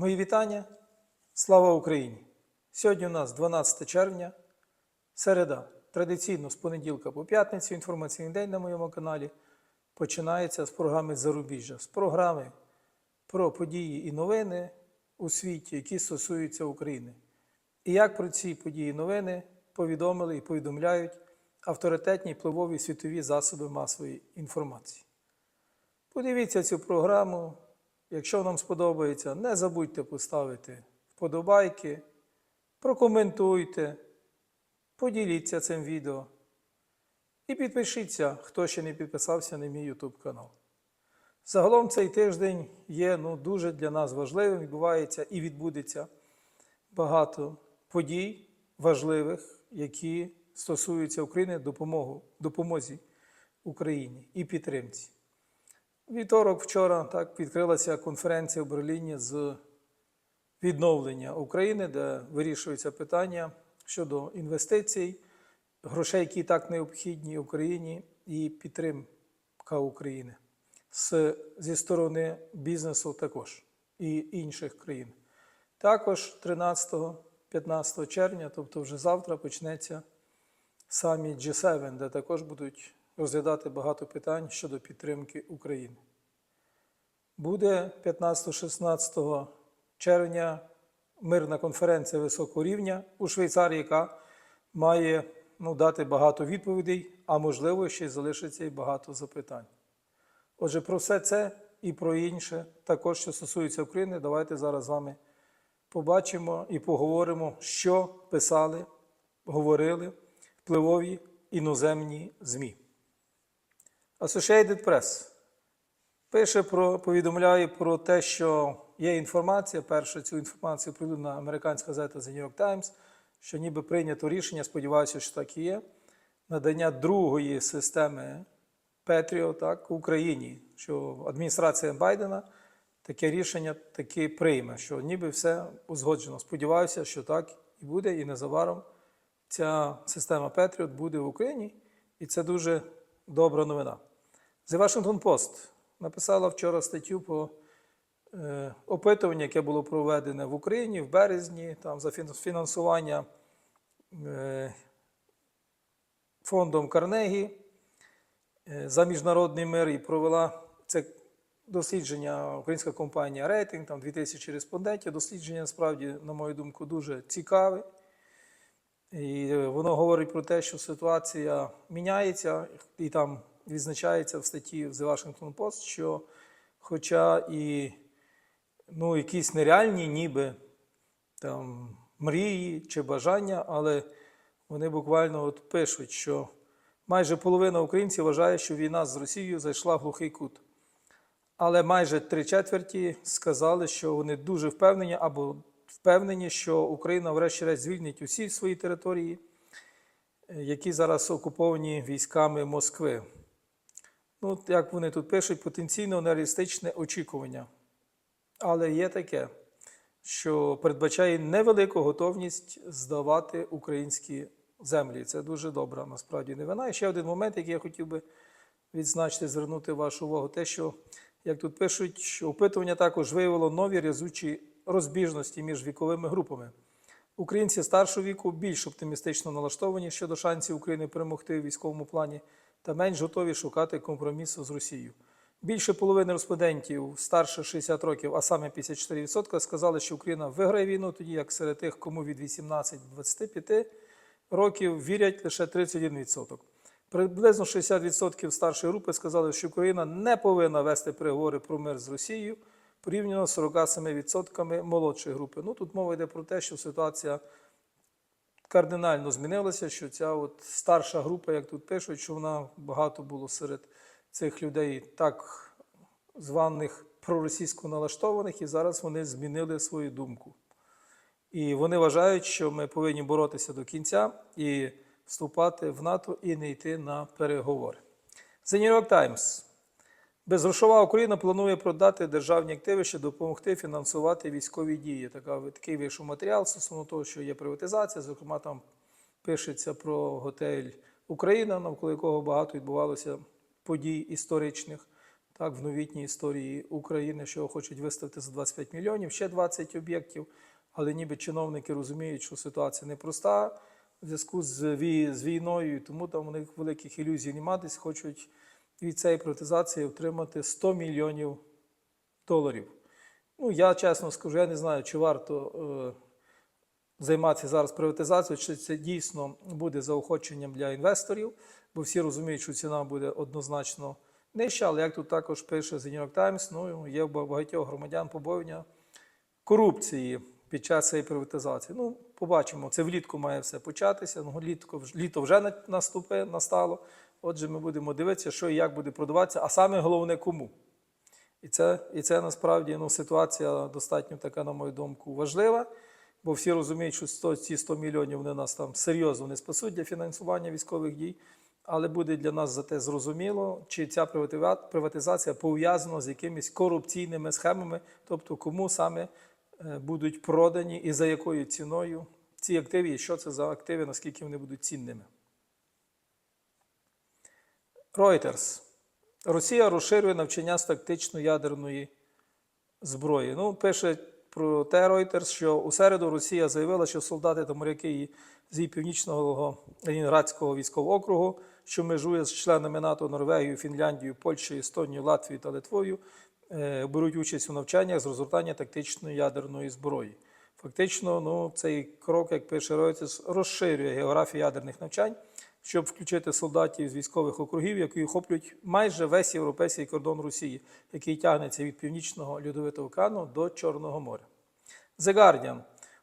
Мої вітання. Слава Україні! Сьогодні у нас 12 червня, середа. Традиційно з понеділка по п'ятницю інформаційний день на моєму каналі починається з програми Зарубіжжя, з програми про події і новини у світі, які стосуються України. І як про ці події і новини повідомили і повідомляють авторитетні впливові світові засоби масової інформації. Подивіться цю програму. Якщо вам сподобається, не забудьте поставити вподобайки, прокоментуйте, поділіться цим відео і підпишіться, хто ще не підписався на мій YouTube канал. Загалом цей тиждень є ну, дуже для нас важливим, відбувається і відбудеться багато подій важливих, які стосуються України допомогу, допомозі Україні і підтримці. Вівторок вчора так відкрилася конференція в Берліні з відновлення України, де вирішуються питання щодо інвестицій, грошей, які так необхідні Україні, і підтримка України з, зі сторони бізнесу також і інших країн. Також 13-15 червня, тобто вже завтра, почнеться саміт G7, де також будуть розглядати багато питань щодо підтримки України. Буде 15-16 червня мирна конференція високого рівня у Швейцарії, яка має ну, дати багато відповідей, а можливо, ще й залишиться і багато запитань. Отже, про все це і про інше, також що стосується України, давайте зараз з вами побачимо і поговоримо, що писали, говорили впливові іноземні ЗМІ. Associated Press пише про, повідомляє про те, що є інформація. Перше цю інформацію прилюдна американська газета The New York Times, що ніби прийнято рішення, сподіваюся, що так і є, надання другої системи Петріо так, Україні, що адміністрація Байдена таке рішення таки прийме, що ніби все узгоджено. Сподіваюся, що так і буде, і незабаром ця система Петріот буде в Україні, і це дуже добра новина. The Washington Post написала вчора статтю по е, опитуванню, яке було проведене в Україні в березні, там за фінансування е, фондом Карнегі е, за міжнародний мир і провела це дослідження українська компанія Рейтинг, там 2000 респондентів. Дослідження насправді, на мою думку, дуже цікаве. І воно говорить про те, що ситуація міняється, і там відзначається в статті в The Washington Post, що хоча і ну, якісь нереальні, ніби там мрії чи бажання, але вони буквально от пишуть, що майже половина українців вважає, що війна з Росією зайшла в глухий кут. Але майже три четверті сказали, що вони дуже впевнені або впевнені, що Україна, врешті-решт, звільнить усі свої території, які зараз окуповані військами Москви. Ну, як вони тут пишуть, потенційно нереалістичне очікування. Але є таке, що передбачає невелику готовність здавати українські землі. Це дуже добра насправді новина. І ще один момент, який я хотів би відзначити, звернути вашу увагу, те, що, як тут пишуть, що опитування також виявило нові різучі розбіжності між віковими групами. Українці старшого віку більш оптимістично налаштовані щодо шансів України перемогти в військовому плані та менш готові шукати компромісу з Росією. Більше половини респондентів старше 60 років, а саме 54%, сказали, що Україна виграє війну, тоді як серед тих, кому від 18 до 25 років вірять лише 31%. Приблизно 60% старшої групи сказали, що Україна не повинна вести переговори про мир з Росією порівняно з 47% молодшої групи. Ну тут мова йде про те, що ситуація кардинально змінилася, що ця от старша група, як тут пишуть, що вона багато було серед цих людей так званих проросійсько налаштованих, і зараз вони змінили свою думку. І вони вважають, що ми повинні боротися до кінця і вступати в НАТО і не йти на переговори. The New York Times. Безгрошова Україна планує продати державні активи, щоб допомогти фінансувати військові дії. Така, такий вийшов матеріал стосовно того, що є приватизація. Зокрема, там пишеться про готель Україна, навколо якого багато відбувалося подій історичних. так, в новітній історії України, що хочуть виставити за 25 мільйонів, ще 20 об'єктів. Але ніби чиновники розуміють, що ситуація непроста в зв'язку з, війною, тому там у них великих ілюзій немає, десь хочуть від цієї приватизації отримати 100 мільйонів доларів. Ну, я чесно скажу, я не знаю, чи варто е, займатися зараз приватизацією, чи це дійсно буде заохоченням для інвесторів, бо всі розуміють, що ціна буде однозначно нижча, але як тут також пише The New York Times, ну, є багатьох громадян побоювання корупції під час цієї приватизації. Ну, побачимо, це влітку має все початися. Ну, літко, літо вже на- наступи, настало. Отже, ми будемо дивитися, що і як буде продаватися, а саме головне кому. І це, і це насправді ну, ситуація достатньо така, на мою думку, важлива, бо всі розуміють, що 100, ці 100 мільйонів вони нас там серйозно не спасуть для фінансування військових дій. Але буде для нас зате зрозуміло, чи ця приватизація пов'язана з якимись корупційними схемами, тобто кому саме е, будуть продані і за якою ціною ці активи, і що це за активи, наскільки вони будуть цінними. Reuters. Росія розширює навчання з тактичної ядерної зброї. Ну, пише про те Reuters, що у середу Росія заявила, що солдати та моряки з її північного Ленінградського військового округу, що межує з членами НАТО Норвегією, Фінляндією, Польщею, Естонією, Латвією та Литвою, е, беруть участь у навчаннях з розгортання тактичної ядерної зброї. Фактично, ну, цей крок, як пише Reuters, розширює географію ядерних навчань, щоб включити солдатів з військових округів, які охоплюють майже весь європейський кордон Росії, який тягнеться від північного льодовитого океану до Чорного моря. The Guardian.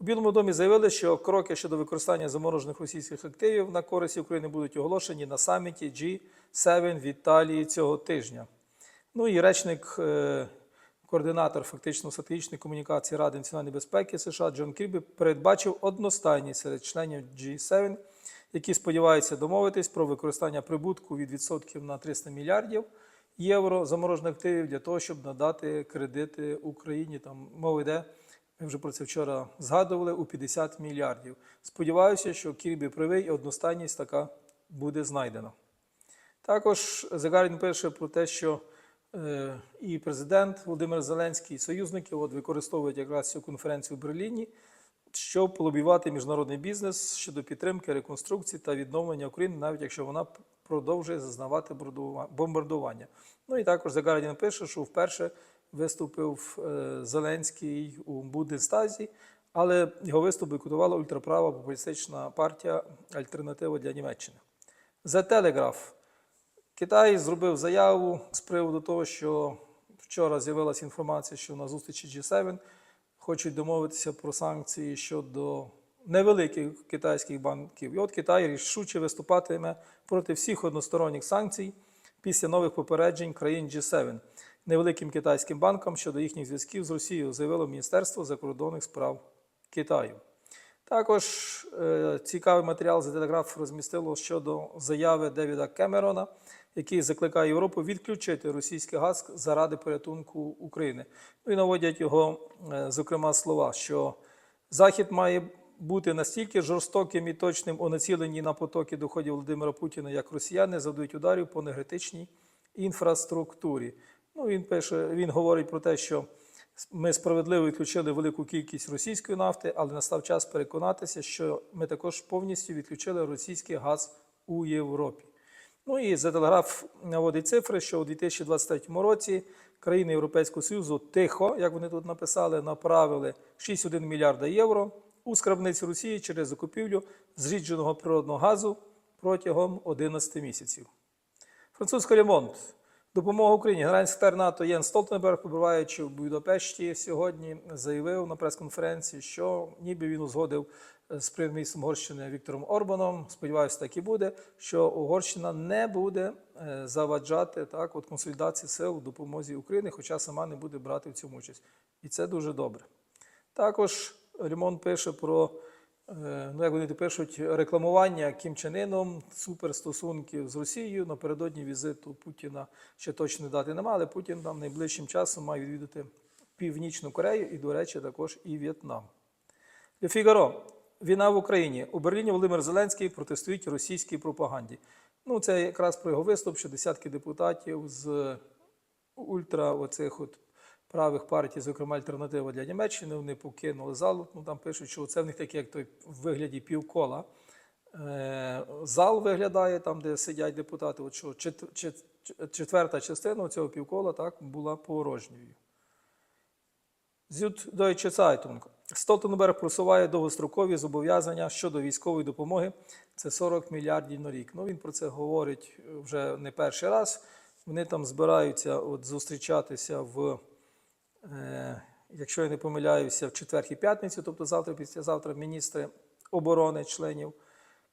У Білому домі заявили, що кроки щодо використання заморожених російських активів на користь України будуть оголошені на саміті G7 в Італії цього тижня. Ну і речник, е, координатор фактично стратегічної комунікації Ради національної безпеки США Джон Кірбі передбачив одностайність серед членів G7, які сподіваються домовитись про використання прибутку від відсотків на 300 мільярдів євро заморожених активів для того, щоб надати кредити Україні. Там мова йде, ми вже про це вчора згадували, у 50 мільярдів. Сподіваюся, що Кірбі правий і одностайність така буде знайдена. Також Загарін пише про те, що е, і президент Володимир Зеленський, і союзники от використовують якраз цю конференцію в Берліні, щоб полобівати міжнародний бізнес щодо підтримки, реконструкції та відновлення України, навіть якщо вона продовжує зазнавати бомбардування. Ну і також Загарін пише, що вперше виступив е, Зеленський у Бундестазі, але його виступ бойкотувала ультраправа популістична партія Альтернатива для Німеччини. The Telegraph. Китай зробив заяву з приводу того, що вчора з'явилася інформація, що на зустрічі G7 хочуть домовитися про санкції щодо невеликих китайських банків. І от Китай рішуче виступатиме проти всіх односторонніх санкцій після нових попереджень країн G7 невеликим китайським банкам щодо їхніх зв'язків з Росією, заявило Міністерство закордонних справ Китаю. Також е, цікавий матеріал за телеграф розмістило щодо заяви Девіда Кемерона, який закликає Європу відключити російський газ заради порятунку України. Ну і наводять його, е, зокрема, слова, що Захід має бути настільки жорстоким і точним у націленні на потоки доходів Володимира Путіна, як росіяни завдають ударів по енергетичній інфраструктурі. Ну, він пише, він говорить про те, що ми справедливо відключили велику кількість російської нафти, але настав час переконатися, що ми також повністю відключили російський газ у Європі. Ну і за телеграф наводить цифри, що у 2023 році країни Європейського Союзу тихо, як вони тут написали, направили 6,1 мільярда євро у скрабницю Росії через закупівлю зрідженого природного газу протягом 11 місяців. Французький ремонт. Допомога Україні. Генеральний секретар НАТО Єн Столтенберг, перебуваючи в Будапешті сьогодні, заявив на прес-конференції, що ніби він узгодив з прем'єр-міністром Угорщини Віктором Орбаном. Сподіваюся, так і буде, що Угорщина не буде е, заваджати так, от консолідації сил у допомозі Україні, хоча сама не буде брати в цьому участь. І це дуже добре. Також Ремон пише про, е, ну як вони пишуть, рекламування Кім Чен Іном суперстосунків з Росією. Напередодні візиту Путіна ще точно дати немає, але Путін там найближчим часом має відвідати Північну Корею і, до речі, також і В'єтнам. Ле Фігаро. Війна в Україні. У Берліні Володимир Зеленський протестують російській пропаганді. Ну, це якраз про його виступ, що десятки депутатів з ультра оцих от правих партій, зокрема альтернатива для Німеччини, вони покинули залу. Ну там пишуть, що це в них таке, як той в вигляді півкола. Е, Зал виглядає там, де сидять депутати. От що чет- чет- четверта частина цього півкола так була порожньою. Süddeutsche Zeitung. Столтенберг просуває довгострокові зобов'язання щодо військової допомоги. Це 40 мільярдів на рік. Ну він про це говорить вже не перший раз. Вони там збираються от зустрічатися в, якщо я не помиляюся, в четвер і п'ятницю, тобто завтра, післязавтра, міністри оборони членів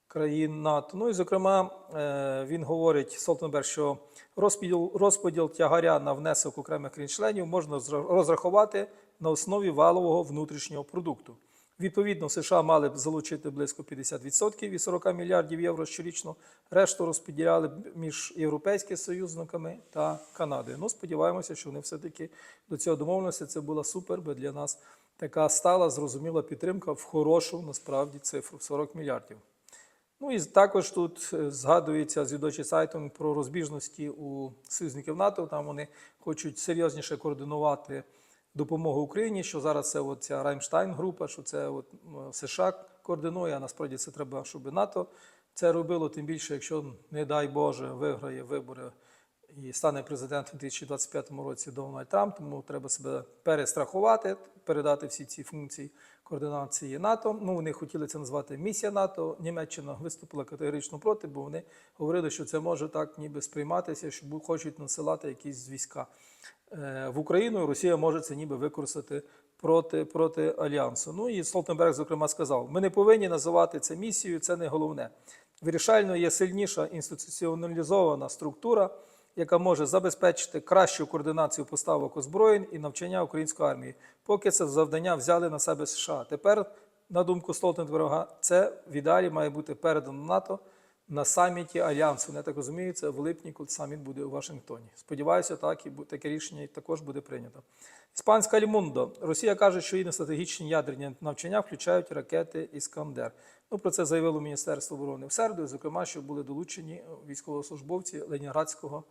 країн НАТО. Ну і зокрема, е, він говорить Солтенбер, що розподіл, розподіл тягаря на внесок окремих країн-членів можна зра- розрахувати на основі валового внутрішнього продукту. Відповідно, США мали б залучити близько 50% від 40 мільярдів євро щорічно. Решту розподіляли б між європейськими союзниками та Канадою. Ну, сподіваємося, що вони все-таки до цього домовилися. Це була супер, бо для нас така стала зрозуміла підтримка в хорошу насправді цифру 40 мільярдів. Ну і також тут е, згадується з Юдочі сайтом про розбіжності у союзників НАТО. Там вони хочуть серйозніше координувати допомогу Україні, що зараз це от ця Раймштайн група, що це от США координує, а насправді це треба, щоб НАТО це робило. Тим більше, якщо, не дай Боже, виграє вибори і стане президентом у 2025 році Дональд Трамп, тому треба себе перестрахувати, передати всі ці функції координації НАТО. Ну, вони хотіли це назвати місія НАТО. Німеччина виступила категорично проти, бо вони говорили, що це може так ніби сприйматися, що хочуть насилати якісь війська в Україну. Росія може це ніби використати проти, проти альянсу. Ну і Столтенберг, зокрема, сказав: ми не повинні називати це місією, це не головне. Вирішальною є сильніша інституціоналізована структура, яка може забезпечити кращу координацію поставок озброєнь і навчання української армії. Поки це завдання взяли на себе США. Тепер, на думку Столтенберга, це в ідеалі має бути передано НАТО на саміті Альянсу. Я так розумію, це в липні, коли саміт буде у Вашингтоні. Сподіваюся, так і таке рішення також буде прийнято. Іспанська Лімундо. Росія каже, що її стратегічні ядерні навчання включають ракети Іскандер. Ну, про це заявило Міністерство оборони в середу, зокрема, що були долучені військовослужбовці Ленінградського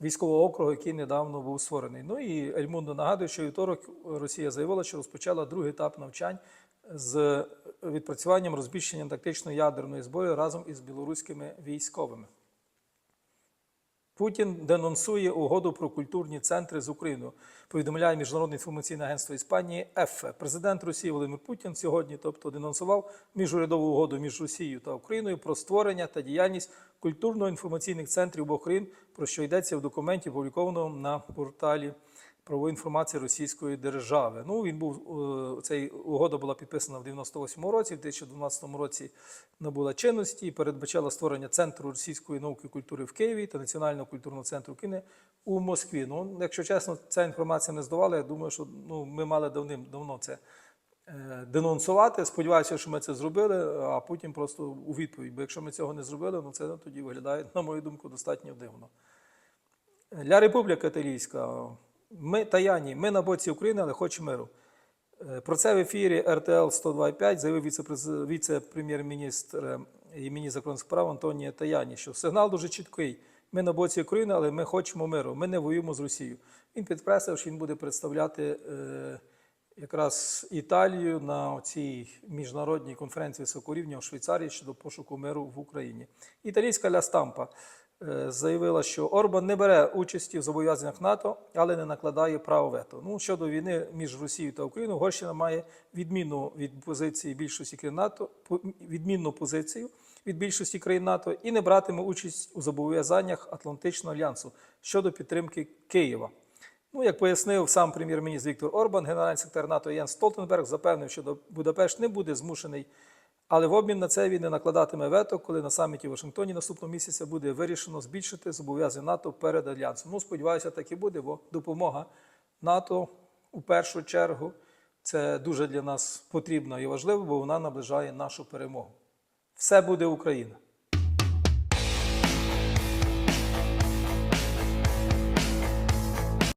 військового округу, який недавно був створений. Ну і Ельмундо нагадує, що вівторок Росія заявила, що розпочала другий етап навчань з відпрацюванням розміщенням тактичної ядерної зброї разом із білоруськими військовими. Путін денонсує угоду про культурні центри з Україною. Повідомляє Міжнародне інформаційне агентство Іспанії ЕФЕ. Президент Росії Володимир Путін сьогодні, тобто, денонсував міжурядову угоду між Росією та Україною про створення та діяльність культурно-інформаційних центрів обох країн, про що йдеться в документі, опублікованому на порталі правової інформації Російської держави. Ну він був е, цей угода була підписана в 98-му році, в 2012 році набула чинності і передбачала створення центру російської науки і культури в Києві та Національного культурного центру кіни у Москві. Ну, якщо чесно, ця інформація не здавала. Я думаю, що ну, ми мали давним-давно це е, денонсувати. Сподіваюся, що ми це зробили, а потім просто у відповідь. Бо якщо ми цього не зробили, ну це тоді виглядає, на мою думку, достатньо дивно. Ля Републіка Італійська. Ми Таяні, ми на боці України, але хочемо миру. Е, Про це в ефірі РТЛ 102.5 заявив віце-прем'єр-міністр е, і міністр закордонних справ Антонія Таяні, що сигнал дуже чіткий. Ми на боці України, але ми хочемо миру. Ми не воюємо з Росією. Він підкреслив, що він буде представляти е, якраз Італію на цій міжнародній конференції високого у Швейцарії щодо пошуку миру в Україні. Італійська Ля Стампа заявила, що Орбан не бере участі в зобов'язаннях НАТО, але не накладає право вето. Ну щодо війни між Росією та Україною, Угорщина має відмінну від позиції більшості країн НАТО, відмінну позицію від більшості країн НАТО і не братиме участь у зобов'язаннях Атлантичного альянсу щодо підтримки Києва. Ну, як пояснив сам прем'єр-міністр Віктор Орбан, генеральний секретар НАТО Єн Столтенберг запевнив, що Будапешт не буде змушений, але в обмін на це він не накладатиме вето, коли на саміті в Вашингтоні наступного місяця буде вирішено збільшити зобов'язання НАТО перед альянсом. Ну, сподіваюся, так і буде, бо допомога НАТО у першу чергу це дуже для нас потрібно і важливо, бо вона наближає нашу перемогу. Все буде Україна.